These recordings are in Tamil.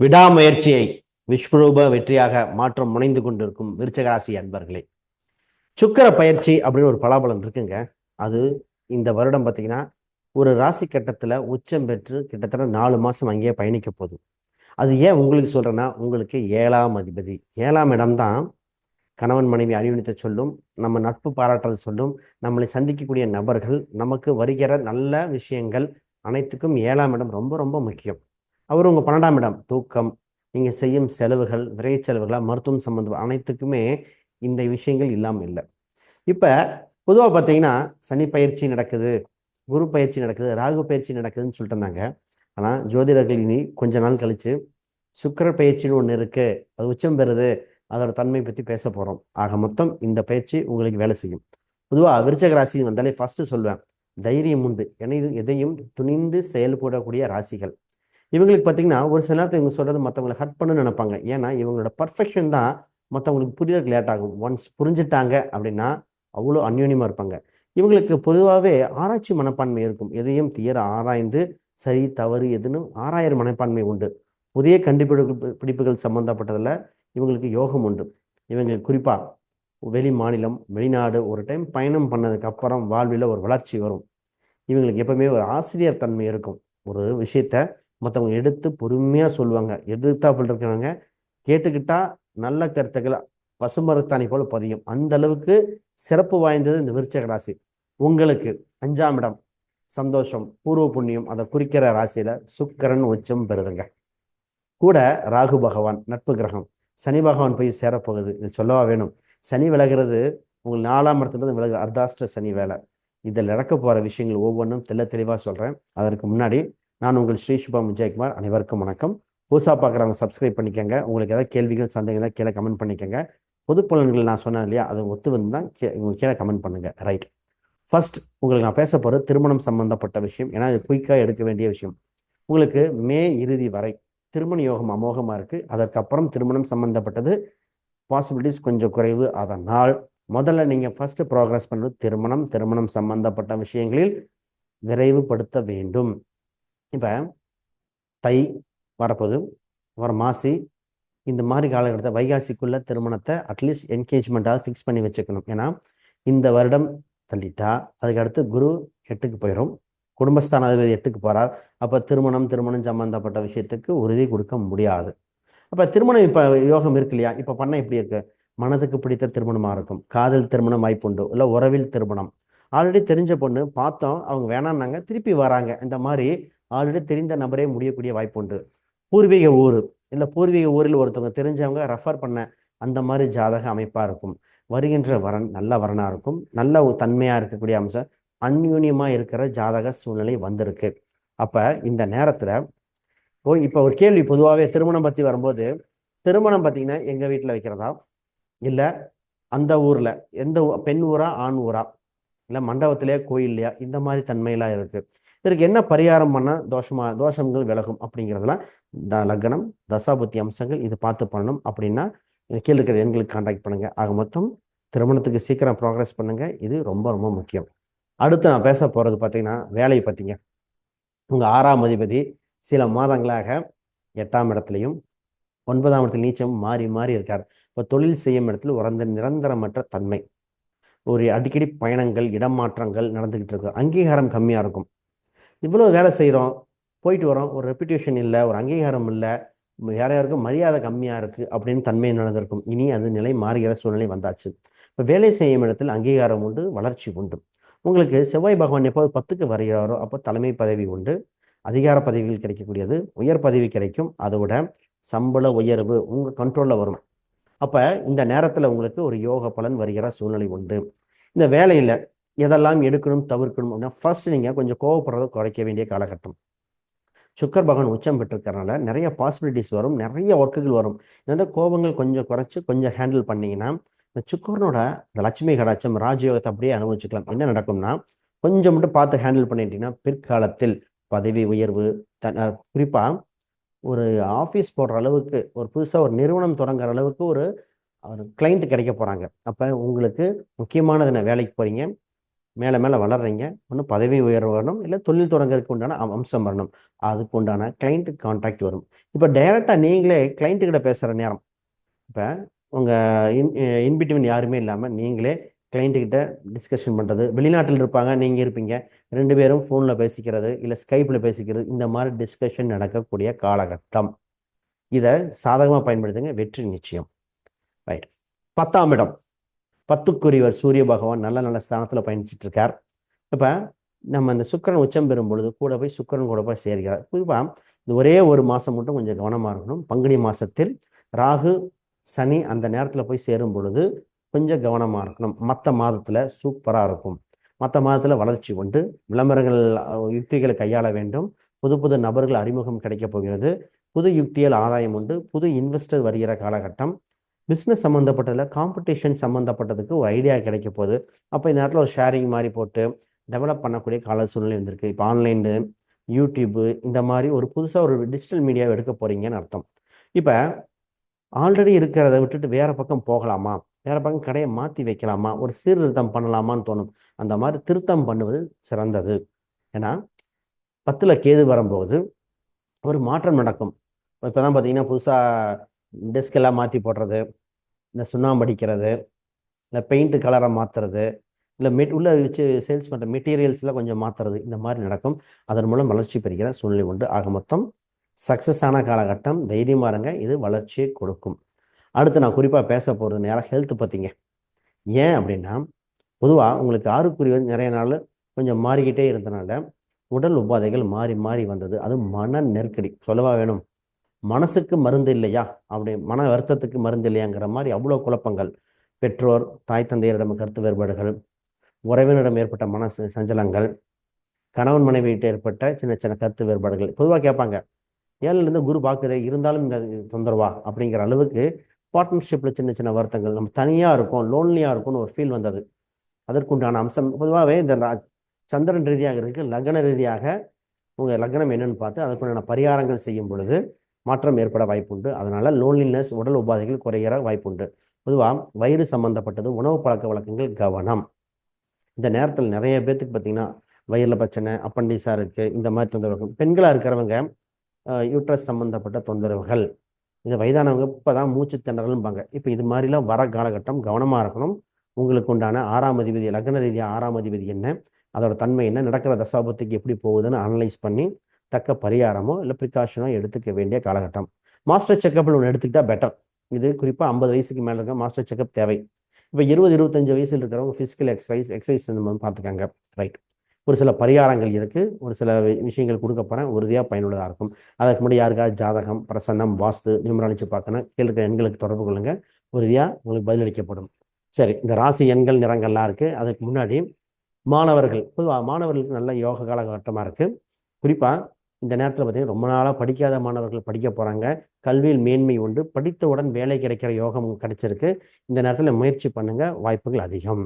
விடாமுயற்சியை விஸ்வரூப வெற்றியாக மாற்றம் முனைந்து கொண்டிருக்கும் விருச்சகராசி அன்பர்களே சுக்கர பயிற்சி அப்படின்னு ஒரு பலாபலம் இருக்குங்க. அது இந்த வருடம் பார்த்தீங்கன்னா ஒரு ராசி கட்டத்தில் உச்சம் பெற்று கிட்டத்தட்ட நாலு மாதம் அங்கேயே பயணிக்க போகுது. அது ஏன் உங்களுக்கு சொல்கிறேன்னா உங்களுக்கு ஏழாம் அதிபதி. ஏழாம் இடம்தான் கணவன் மனைவி அறிவுணித்த சொல்லும் நம்ம நட்பு பாராட்டுறது சொல்லும் நம்மளை சந்திக்கக்கூடிய நபர்கள் நமக்கு வருகிற நல்ல விஷயங்கள் அனைத்துக்கும் ஏழாம் இடம் ரொம்ப ரொம்ப முக்கியம். அவர் உங்கள் பன்னெண்டாம் இடம். தூக்கம் நீங்கள் செய்யும் செலவுகள் விரை செலவுகளாக மருத்துவம் சம்மந்தம் அனைத்துக்குமே இந்த விஷயங்கள் இல்லாமல் இல்லை. இப்போ பொதுவாக பார்த்தீங்கன்னா சனி பயிற்சி நடக்குது குரு பயிற்சி நடக்குது ராகு பயிற்சி நடக்குதுன்னு சொல்லிட்டு இருந்தாங்க. ஆனால் ஜோதிடர்கள் இனி கொஞ்ச நாள் கழித்து சுக்கர பயிற்சின்னு ஒன்று இருக்குது அது உச்சம் பெறுது அதோட தன்மை பற்றி பேச போகிறோம் ஆக மொத்தம் இந்த பயிற்சி உங்களுக்கு வேலை செய்யும். பொதுவாக விருச்சக ராசி வந்தாலே ஃபஸ்ட்டு சொல்லுவேன் தைரியம் உண்டு. என எதையும் துணிந்து செயல்படக்கூடிய ராசிகள். இவங்களுக்கு பார்த்தீங்கன்னா ஒரு சில நேரத்தில் இவங்க சொல்கிறது மற்றவங்களை ஹர்ட் பண்ணணும்னு நினைப்பாங்க. ஏன்னா இவங்களோட பர்ஃபெக்ஷன் தான் மற்றவங்களுக்கு புரியறதுக்கு லேட் ஆகும். ஒன்ஸ் புரிஞ்சுட்டாங்க அப்படின்னா அவ்வளோ அந்யோன்யமாக இருப்பாங்க. இவங்களுக்கு பொதுவாகவே ஆராய்ச்சி மனப்பான்மை இருக்கும். எதையும் தீர ஆராய்ந்து சரி தவறு எதுன்னு ஆராயிற மனப்பான்மை உண்டு. புதிய கண்டுபிடிப்பு பிடிப்புகள் சம்மந்தப்பட்டதில் இவங்களுக்கு யோகம் உண்டு. இவங்களுக்கு குறிப்பாக வெளி மாநிலம் வெளிநாடு ஒரு டைம் பயணம் பண்ணதுக்கு அப்புறம் வாழ்வில் ஒரு வளர்ச்சி வரும். இவங்களுக்கு எப்பவுமே ஒரு ஆசிரியர் தன்மை இருக்கும். ஒரு விஷயத்த மற்றவங்க எடுத்து பொறுமையாக சொல்லுவாங்க. எதிர்த்தாப்பில் இருக்கிறவங்க கேட்டுக்கிட்டா நல்ல கருத்துக்களை பசுமரத்தானி போல பதியும். அந்த அளவுக்கு சிறப்பு வாய்ந்தது இந்த விருச்சக ராசி. உங்களுக்கு அஞ்சாம் இடம் சந்தோஷம் பூர்வ புண்ணியம் அதை குறிக்கிற ராசியில சுக்கரன் உச்சம் பெறுதுங்க. கூட ராகு பகவான் நட்பு கிரகம். சனி பகவான் போய் சேரப்போகுது. இது சொல்லவா வேணும்? சனி விலகிறது உங்கள் நாலாம் இடத்துலேருந்து விலகு அர்த்தாஷ்ட சனி வேலை. இதில் நடக்க போகிற விஷயங்கள் ஒவ்வொன்றும் தெல்ல தெளிவாக சொல்கிறேன் அதற்கு முன்னாடி நான் உங்கள் ஸ்ரீ சுபம் விஜயகுமார் அனைவருக்கும் வணக்கம். புதுசாக பார்க்குறவங்க சப்ஸ்கிரைப் பண்ணிக்கோங்க. உங்களுக்கு ஏதாவது கேள்விகள் சந்தேகங்கள் கீழே கமெண்ட் பண்ணிக்கோங்க. பொது பலன்கள் நான் சொன்னேன் இல்லையா அது ஒத்து வந்து தான் கே உங்களுக்கு கீழே கமெண்ட் பண்ணுங்க. ரைட் ஃபர்ஸ்ட் உங்களுக்கு நான் பேச போகிறது திருமணம் சம்பந்தப்பட்ட விஷயம். ஏன்னா அது குயிக்காக எடுக்க வேண்டிய விஷயம். உங்களுக்கு மே இறுதி வரை திருமண யோகம் அமோகமாக இருக்குது அதற்கப்புறம் திருமணம் சம்பந்தப்பட்டது பாசிபிலிட்டிஸ் கொஞ்சம் குறைவு. அதனால் முதல்ல நீங்கள் ஃபர்ஸ்ட் ப்ராக்ரஸ் பண்ணுறது திருமணம் திருமணம் சம்பந்தப்பட்ட விஷயங்களில் விரைவுபடுத்த வேண்டும். இப்போ தை வரப்போது வர மாசி இந்த மாதிரி காலகட்டத்தை வைகாசிக்குள்ள திருமணத்தை அட்லீஸ்ட் என்கேஜ்மெண்ட்டாக ஃபிக்ஸ் பண்ணி வச்சுக்கணும். ஏன்னா இந்த வருடம் தள்ளிட்டா அதுக்கு அடுத்து குரு எட்டுக்கு போயிடும் குடும்பஸ்தான அதிபதி எட்டுக்கு போகிறார் அப்போ திருமணம் திருமணம் சம்பந்தப்பட்ட விஷயத்துக்கு உறுதி கொடுக்க முடியாது. அப்போ திருமணம் இப்போ யோகம் இருக்கு இல்லையா? இப்போ பண்ண எப்படி இருக்கு? மனதுக்கு பிடித்த திருமணமாக இருக்கும். காதல் திருமணம் வாய்ப்புண்டு. இல்லை உறவில் திருமணம். ஆல்ரெடி தெரிஞ்ச பொண்ணு பார்த்தோம் அவங்க வேணான்னாங்க திருப்பி வராங்க. இந்த மாதிரி ஆல்ரெடி தெரிந்த நபரே முடியக்கூடிய வாய்ப்பு உண்டு பூர்வீக ஊர். இல்லை பூர்வீக ஊரில் ஒருத்தவங்க தெரிஞ்சவங்க ரெஃபர் பண்ண அந்த மாதிரி ஜாதக அமைப்பாக இருக்கும். வருகின்ற வரன் நல்ல வரனாக இருக்கும். நல்ல தன்மையாக இருக்கக்கூடிய அம்சம் அந்யூன்யமாக இருக்கிற ஜாதக சூழ்நிலை வந்திருக்கு. அப்போ இந்த நேரத்தில் ஓ இப்போ ஒரு கேள்வி பொதுவாகவே திருமணம் பற்றி வரும்போது திருமணம் பார்த்தீங்கன்னா எங்கள் வீட்டில் வைக்கிறதா? இல்லை அந்த ஊரில் எந்த பெண் ஊரா ஆண் ஊரா? இல்லை மண்டபத்திலே கோயில்லையா? இந்த மாதிரி தன்மையெல்லாம் இருக்குது இதற்கு என்ன பரிகாரம் பண்ணால் தோஷமா தோஷங்கள் விலகும் அப்படிங்கிறதுலாம் த லக்னம் தசாபுத்தி அம்சங்கள் இது பார்த்து பண்ணணும் அப்படின்னா இது கீழே இருக்கிற எண்களுக்கு கான்டாக்ட் பண்ணுங்கள் ஆக மொத்தம் திருமணத்துக்கு சீக்கிரம் ப்ராக்ரஸ் பண்ணுங்கள் இது ரொம்ப ரொம்ப முக்கியம். அடுத்து நான் பேச போகிறது பார்த்தீங்கன்னா வேலையை பார்த்தீங்க உங்கள் ஆறாம் அதிபதி சில மாதங்களாக எட்டாம் இடத்துலையும் ஒன்பதாம் இடத்துல நீச்சம் மாறி மாறி இருக்கார். இப்போ தொழில் செய்யும் இடத்துல உறந்த நிரந்தரமற்ற தன்மை. ஒரு அடிக்கடி பயணங்கள் இடமாற்றங்கள் நடந்துக்கிட்டு இருக்கு. அங்கீகாரம் கம்மியாக இருக்கும். இவ்வளோ வேலை செய்கிறோம் போயிட்டு வரோம் ஒரு ரெப்புடேஷன் இல்லை ஒரு அங்கீகாரம் இல்லை யார் யாருக்கும் மரியாதை கம்மியாக இருக்குது அப்படின்னு தன்மை நடந்திருக்கும் இனி அது நிலை மாறுகிற சூழ்நிலை வந்தாச்சு. இப்போ வேலை செய்யும் இடத்தில் அங்கீகாரம் உண்டு வளர்ச்சி உண்டு. உங்களுக்கு செவ்வாய் பகவான் எப்போது பத்துக்கு வருகிறாரோ அப்போ தலைமை பதவி உண்டு. அதிகார பதவிகள் கிடைக்கக்கூடியது உயர் பதவி கிடைக்கும். அதோட சம்பள உயர்வு உங்கள் கண்ட்ரோலில் வரும். அப்போ இந்த நேரத்தில் உங்களுக்கு ஒரு யோக பலன் வருகிற சூழ்நிலை உண்டு. இந்த வேலையில் எதெல்லாம் எடுக்கணும் தவிர்க்கணும் அப்படின்னா ஃபர்ஸ்ட் நீங்கள் கொஞ்சம் கோவப்படுறதை குறைக்க வேண்டிய காலகட்டம். சுக்கர் பகவான் உச்சம் பெற்றிருக்கிறனால நிறைய பாசிபிலிட்டிஸ் வரும் நிறைய ஒர்க்குகள் வரும். இந்த கோபங்கள் கொஞ்சம் குறைச்சி கொஞ்சம் ஹேண்டில் பண்ணீங்கன்னா இந்த சுக்கரனோட இந்த லட்சுமி கடாச்சம் ராஜயோகத்தை அப்படியே அனுபவிச்சுக்கலாம். என்ன நடக்கும்னா கொஞ்சம் மட்டும் பார்த்து ஹேண்டில் பண்ணிட்டீங்கன்னா பிற்காலத்தில் பதவி உயர்வு த குறிப்பாக ஒரு ஆஃபீஸ் போடுற அளவுக்கு ஒரு புதுசாக ஒரு நிறுவனம் தொடங்குற அளவுக்கு ஒரு ஒரு கிளைண்ட் கிடைக்க போகிறாங்க அப்போ உங்களுக்கு முக்கியமானது என்ன? வேலைக்கு போகிறீங்க மேலே மேலே வளர்றீங்க. ஒன்று பதவி உயர்வு வரணும். இல்லை தொழில் தொடங்குறதுக்கு உண்டான அம்சம் வரணும். அதுக்கு உண்டான கிளைண்ட்டு கான்டாக்ட் வரும். இப்போ டைரெக்டாக நீங்களே கிளைண்ட்டுக்கிட்ட பேசுகிற நேரம். இப்போ உங்கள் இன் இன்பிட்வீன் யாருமே இல்லாமல் நீங்களே கிளைண்ட்டுக்கிட்ட டிஸ்கஷன் பண்ணுறது வெளிநாட்டில் இருப்பாங்க நீங்கள் இருப்பீங்க. ரெண்டு பேரும் ஃபோனில் பேசிக்கிறது இல்லை ஸ்கைப்பில் பேசிக்கிறது இந்த மாதிரி டிஸ்கஷன் நடக்கக்கூடிய காலகட்டம். இதை சாதகமாக பயன்படுத்துங்க. வெற்றி நிச்சயம். ரைட் பத்தாம் இடம். பத்துக்குரியவர் சூரிய பகவான் நல்ல நல்ல ஸ்தானத்தில் பயணிச்சிட்டு இருக்கார் இப்போ நம்ம அந்த சுக்கிரன் உச்சம் பெறும் பொழுது கூட போய் சுக்கிரன் கூட போய் சேர்கிறார். குறிப்பாக இந்த ஒரே ஒரு மாதம் மட்டும் கொஞ்சம் கவனமாக இருக்கணும். பங்குனி மாதத்தில் ராகு சனி அந்த நேரத்தில் போய் சேரும் பொழுது கொஞ்சம் கவனமாக இருக்கணும். மற்ற மாதத்தில் சூப்பராக இருக்கும். மற்ற மாதத்தில் வளர்ச்சி உண்டு. விளம்பரங்கள் யுக்திகளை கையாள வேண்டும். புது புது நபர்கள் அறிமுகம் கிடைக்கப் போகிறது. புது யுக்தியில் ஆதாயம் உண்டு. புது இன்வெஸ்டர் வருகிற காலகட்டம். பிஸ்னஸ் சம்மந்தப்பட்டதில் காம்படிஷன் சம்மந்தப்பட்டதுக்கு ஒரு ஐடியா கிடைக்க போகுது. அப்போ இந்த நேரத்தில் ஒரு ஷேரிங் மாதிரி போட்டு டெவலப் பண்ணக்கூடிய கால சூழ்நிலை வந்திருக்கு. இப்போ ஆன்லைனு யூடியூப்பு இந்த மாதிரி ஒரு புதுசாக ஒரு டிஜிட்டல் மீடியாவை எடுக்க போகிறீங்கன்னு அர்த்தம். இப்போ ஆல்ரெடி இருக்கிறத விட்டுட்டு வேறு பக்கம் போகலாமா? வேறு பக்கம் கடையை மாற்றி வைக்கலாமா? ஒரு சீர்திருத்தம் பண்ணலாமான்னு தோணும். அந்த மாதிரி திருத்தம் பண்ணுவது சிறந்தது. ஏன்னா பத்தில் கேது வரும்போது ஒரு மாற்றம் நடக்கும். இப்போ தான் பார்த்தீங்கன்னா புதுசாக டெஸ்க் எல்லாம் மாற்றி போடுறது இந்த சுண்ணாம்பு அடிக்கிறது இல்லை பெயிண்ட்டு கலரை மாற்றுறது இல்லை மெட் உள்ள வச்சு சேல்ஸ் பண்ணுற மெட்டீரியல்ஸ்லாம் கொஞ்சம் மாற்றுறது இந்த மாதிரி நடக்கும். அதன் மூலம் வளர்ச்சி பெறுகிற சூழ்நிலை உண்டு. ஆக மொத்தம் சக்ஸஸ் ஆன காலகட்டம். தைரியமாக இருங்க. இது வளர்ச்சியை கொடுக்கும். அடுத்து நான் குறிப்பாக பேச போகிறது நேராக ஹெல்த் பற்றிங்க ஏன் அப்படின்னா பொதுவாக உங்களுக்கு ஆறுக்குரியவர் நிறைய நாள் கொஞ்சம் மாறிக்கிட்டே இருந்தனால உடல் உபாதைகள் மாறி மாறி வந்தது. அது மன நெருக்கடி. சொல்லவா வேணும்? மனசுக்கு மருந்து இல்லையா? அப்படி மன வருத்தத்துக்கு மருந்து இல்லையாங்கிற மாதிரி அவ்வளோ குழப்பங்கள். பெற்றோர் தாய் தந்தையரிடம் கருத்து வேறுபாடுகள் உறவினரிடம் ஏற்பட்ட மன சஞ்சலங்கள் கணவன் மனைவியிட்ட ஏற்பட்ட சின்ன சின்ன கருத்து வேறுபாடுகள். பொதுவாக கேட்பாங்க ஏழுலேருந்து குரு பார்க்குதே இருந்தாலும் இந்த தொந்தரவா? அப்படிங்கிற அளவுக்கு பார்ட்னர்ஷிப்பில் சின்ன சின்ன வருத்தங்கள் நம்ம தனியாக இருக்கும் லோன்லியாக இருக்கும்னு ஒரு ஃபீல் வந்தது. அதற்குண்டான அம்சம் பொதுவாகவே இந்த சந்திரன் ரீதியாக இருக்குது லக்ன ரீதியாக உங்கள் லக்னம் என்னன்னு பார்த்து அதற்குண்டான பரிகாரங்கள் செய்யும் பொழுது மாற்றம் ஏற்பட வாய்ப்புண்டு. அதனால் லோன்லினஸ் உடல் உபாதைகள் குறைகிற வாய்ப்புண்டு. பொதுவாக வயிறு சம்பந்தப்பட்டது உணவு பழக்க வழக்கங்கள் கவனம். இந்த நேரத்தில் நிறைய பேர்த்துக்கு பார்த்தீங்கன்னா வயிறில் பிரச்சனை அப்பண்டிஸாக இருக்குது இந்த மாதிரி தொந்தரவுகள். பெண்களாக இருக்கிறவங்க யூட்ரஸ் சம்மந்தப்பட்ட தொந்தரவுகள். இந்த வயதானவங்க இப்போ தான் மூச்சு திணறலும்பாங்க. இப்போ இது மாதிரிலாம் வர காலகட்டம் கவனமாக இருக்கணும். உங்களுக்கு உண்டான ஆறாம் அதிபதி லக்ன ரீதியாக ஆறாம் அதிபதி என்ன அதோட தன்மை என்ன நடக்கிற தசாபத்துக்கு எப்படி போகுதுன்னு அனலைஸ் பண்ணி தக்க பரிகாரமோ இல்லை ப்ரிகாஷனோ எடுத்துக்க வேண்டிய காலகட்டம். மாஸ்டர் செக்கப்பில் ஒன்று எடுத்துக்கிட்டா பெட்டர் இது குறிப்பாக ஐம்பது வயசுக்கு மேலே இருக்க மாஸ்டர் செக்கப் தேவை. இப்போ இருபது இருபத்தஞ்சு வயசில் இருக்கிறவங்க ஃபிசிக்கல் எக்ஸசைஸ் எக்ஸசைஸ் இந்த மாதிரி பார்த்துக்காங்க. ரைட் ஒரு சில பரிகாரங்கள் இருக்குது ஒரு சில விஷயங்கள் கொடுக்க போகிறேன் உறுதியாக பயனுள்ளதாக இருக்கும். அதற்கு முன்னாடி யாருக்காவது ஜாதகம் பிரசன்னம் வாஸ்து நியூமராலஜி பார்க்கணும். கேளுக்கிற எண்களுக்கு தொடர்பு கொள்ளுங்க. உறுதியாக உங்களுக்கு பதிலளிக்கப்படும். சரி இந்த ராசி எண்கள் நிறங்கள்லாம் இருக்குது அதுக்கு முன்னாடி மாணவர்கள் பொதுவாக மாணவர்களுக்கு நல்ல யோக காலகட்டமாக இருக்குது குறிப்பாக இந்த நேரத்தில் பார்த்தீங்கன்னா ரொம்ப நாளாக படிக்காத மாணவர்கள் படிக்க போகிறாங்க கல்வியில் மேன்மை உண்டு. படித்தவுடன் வேலை கிடைக்கிற யோகம் கிடைச்சிருக்கு. இந்த நேரத்தில் முயற்சி பண்ணுங்கள் வாய்ப்புகள் அதிகம்.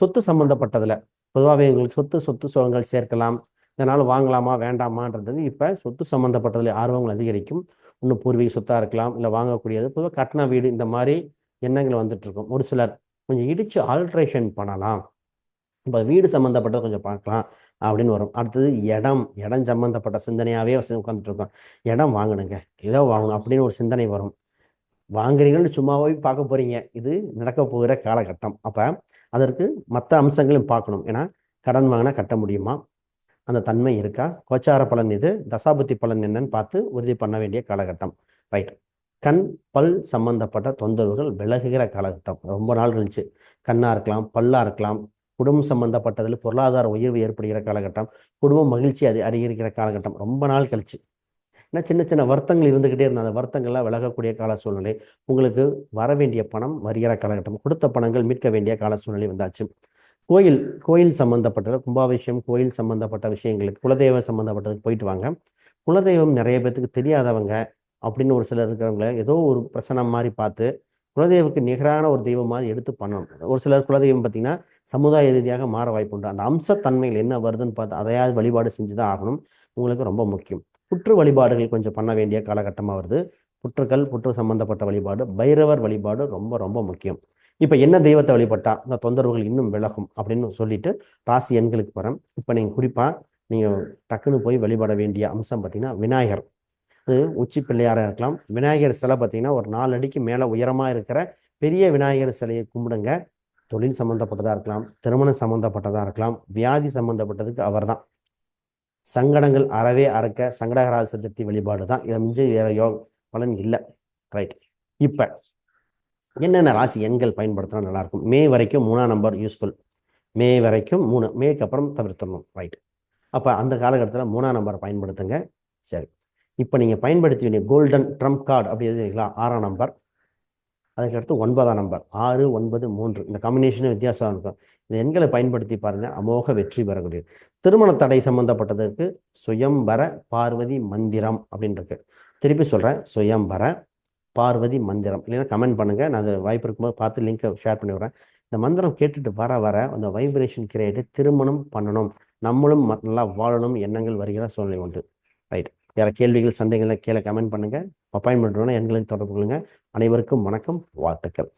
சொத்து சம்மந்தப்பட்டதில் பொதுவாகவே உங்களுக்கு சொத்து சொத்து சுகங்கள் சேர்க்கலாம். இதனால் வாங்கலாமா வேண்டாமான்றது இப்போ சொத்து சம்மந்தப்பட்டதில் ஆர்வங்கள் அதிகரிக்கும். இன்னும் பூர்வீக சொத்தாக இருக்கலாம் இல்லை வாங்கக்கூடியது. பொதுவாக கட்டின வீடு இந்த மாதிரி எண்ணங்கள் வந்துட்டு இருக்கும். ஒரு சிலர் கொஞ்சம் இடித்து ஆல்ட்ரேஷன் பண்ணலாம். இப்போ வீடு சம்மந்தப்பட்டது கொஞ்சம் பார்க்கலாம் அப்படின்னு வரும். அடுத்தது இடம் இடம் சம்மந்தப்பட்ட சிந்தனையாகவே உட்காந்துட்டு இருக்கோம் இடம் வாங்கணுங்க. ஏதோ வாங்கணும் அப்படின்னு ஒரு சிந்தனை வரும். வாங்குறீங்கன்னு சும்மாவே பார்க்க போறீங்க. இது நடக்க போகிற காலகட்டம். அப்போ அதற்கு மற்ற அம்சங்களும் பார்க்கணும். ஏன்னா கடன் வாங்கினா கட்ட முடியுமா? அந்த தன்மை இருக்கா? கோச்சார பலன் இது தசாபுத்தி பலன் என்னன்னு பார்த்து உறுதி பண்ண வேண்டிய காலகட்டம். ரைட். கண் பல் சம்பந்தப்பட்ட தொந்தரவுகள் விலகுகிற காலகட்டம். ரொம்ப நாள் கழிச்சு. கண்ணாக இருக்கலாம் பல்லா இருக்கலாம். குடும்பம் சம்பந்தப்பட்டதில் பொருளாதார உயர்வு ஏற்படுகிற காலகட்டம் குடும்பம் மகிழ்ச்சி அது அதிகரிக்கிற காலகட்டம் ரொம்ப நாள் கழிச்சு. ஏன்னா சின்ன சின்ன வருத்தங்கள் இருந்துக்கிட்டே இருந்த அந்த வருத்தங்கள்லாம் விலகக்கூடிய கால சூழ்நிலை உங்களுக்கு வர வேண்டிய பணம் வருகிற காலகட்டம் கொடுத்த பணங்கள் மீட்க வேண்டிய கால சூழ்நிலை வந்தாச்சு. கோயில் கோயில் சம்பந்தப்பட்டது கும்பாபிஷேகம் கோயில் சம்பந்தப்பட்ட விஷயங்களுக்கு குலதெய்வம் சம்பந்தப்பட்டதுக்கு போயிட்டு வாங்க. குலதெய்வம் நிறைய பேர்த்துக்கு தெரியாதவங்க அப்படின்னு ஒரு சிலர் இருக்கிறவங்கள ஏதோ ஒரு பிரசனம் மாதிரி பார்த்து குலதெய்வக்கு நிகரான ஒரு தெய்வம் மாதிரி எடுத்து பண்ணணும். ஒரு சிலர் குலதெய்வம் பார்த்தீங்கன்னா சமுதாய ரீதியாக மாற வாய்ப்புண்டு அந்த அம்சத்தன்மைகள் என்ன வருதுன்னு பார்த்து அதையாவது வழிபாடு செஞ்சு தான் ஆகணும். உங்களுக்கு ரொம்ப முக்கியம். புற்று வழிபாடுகள் கொஞ்சம் பண்ண வேண்டிய காலகட்டமாக வருது. புற்றுக்கள் புற்று சம்பந்தப்பட்ட வழிபாடு பைரவர் வழிபாடு ரொம்ப ரொம்ப முக்கியம். இப்போ என்ன தெய்வத்தை வழிபட்டா இந்த தொந்தரவுகள் இன்னும் விலகும் அப்படின்னு சொல்லிட்டு ராசி எண்களுக்கு போகிறேன் இப்போ நீங்கள் குறிப்பாக நீங்கள் டக்குன்னு போய் வழிபட வேண்டிய அம்சம் பார்த்தீங்கன்னா விநாயகர். அது உச்சி பிள்ளையாராக இருக்கலாம். விநாயகர் சிலை பார்த்தீங்கன்னா ஒரு நாலு அடிக்கு மேலே உயரமாக இருக்கிற பெரிய விநாயகர் சிலையை கும்பிடுங்க. தொழில் சம்மந்தப்பட்டதாக இருக்கலாம் திருமணம் சம்மந்தப்பட்டதாக இருக்கலாம் வியாதி சம்மந்தப்பட்டதுக்கு அவர்தான் சங்கடங்கள் அறவே அறக்க சங்கடகராஜ சதுர்த்தி வழிபாடு தான். இதை மிஞ்சி வேற யோக பலன் இல்லை. ரைட் இப்போ என்னென்ன ராசி எண்கள் பயன்படுத்தினா நல்லா இருக்கும் மே வரைக்கும் மூணாம் நம்பர் யூஸ்ஃபுல் மே வரைக்கும் மூணு. மேக்கு அப்புறம் தவிர்த்தணும் ரைட் அப்போ அந்த காலகட்டத்தில் மூணாம் நம்பரை பயன்படுத்துங்க. சரி. இப்போ நீங்கள் பயன்படுத்தி வேண்டிய கோல்டன் ட்ரம்ப் கார்டு அப்படி எழுதுறீங்களா? ஆறாம் நம்பர் அதுக்கடுத்து ஒன்பதாம் நம்பர் ஆறு ஒன்பது மூன்று. இந்த காம்பினேஷனும் வித்தியாசம் இருக்கும். இந்த எண்களை பயன்படுத்தி பாருங்கள் அமோக வெற்றி பெறக்கூடியது. திருமண தடை சம்பந்தப்பட்டதற்கு சுயம்பர பார்வதி மந்திரம் அப்படின்னு இருக்கு திருப்பி சொல்கிறேன் சுயம்பர பார்வதி மந்திரம். இல்லைன்னா கமெண்ட் பண்ணுங்கள் நான் அது வாய்ப்பு இருக்கும்போது பார்த்து லிங்கை ஷேர் பண்ணி விடுறேன். இந்த மந்திரம் கேட்டுட்டு வர வர அந்த வைப்ரேஷன் கிரியேட்டு திருமணம் பண்ணணும். நம்மளும் நல்லா வாழணும். எண்ணங்கள் வருகிற சூழ்நிலை உண்டு. ரைட் வேற கேள்விகள் சந்தேகங்களை கீழே கமெண்ட் பண்ணுங்கள் அப்பாயின்மெண்ட் வேணும் எண்களுக்கு தொடர்பு கொள்ளுங்கள் அனைவருக்கும் வணக்கம் வாழ்த்துக்கள்.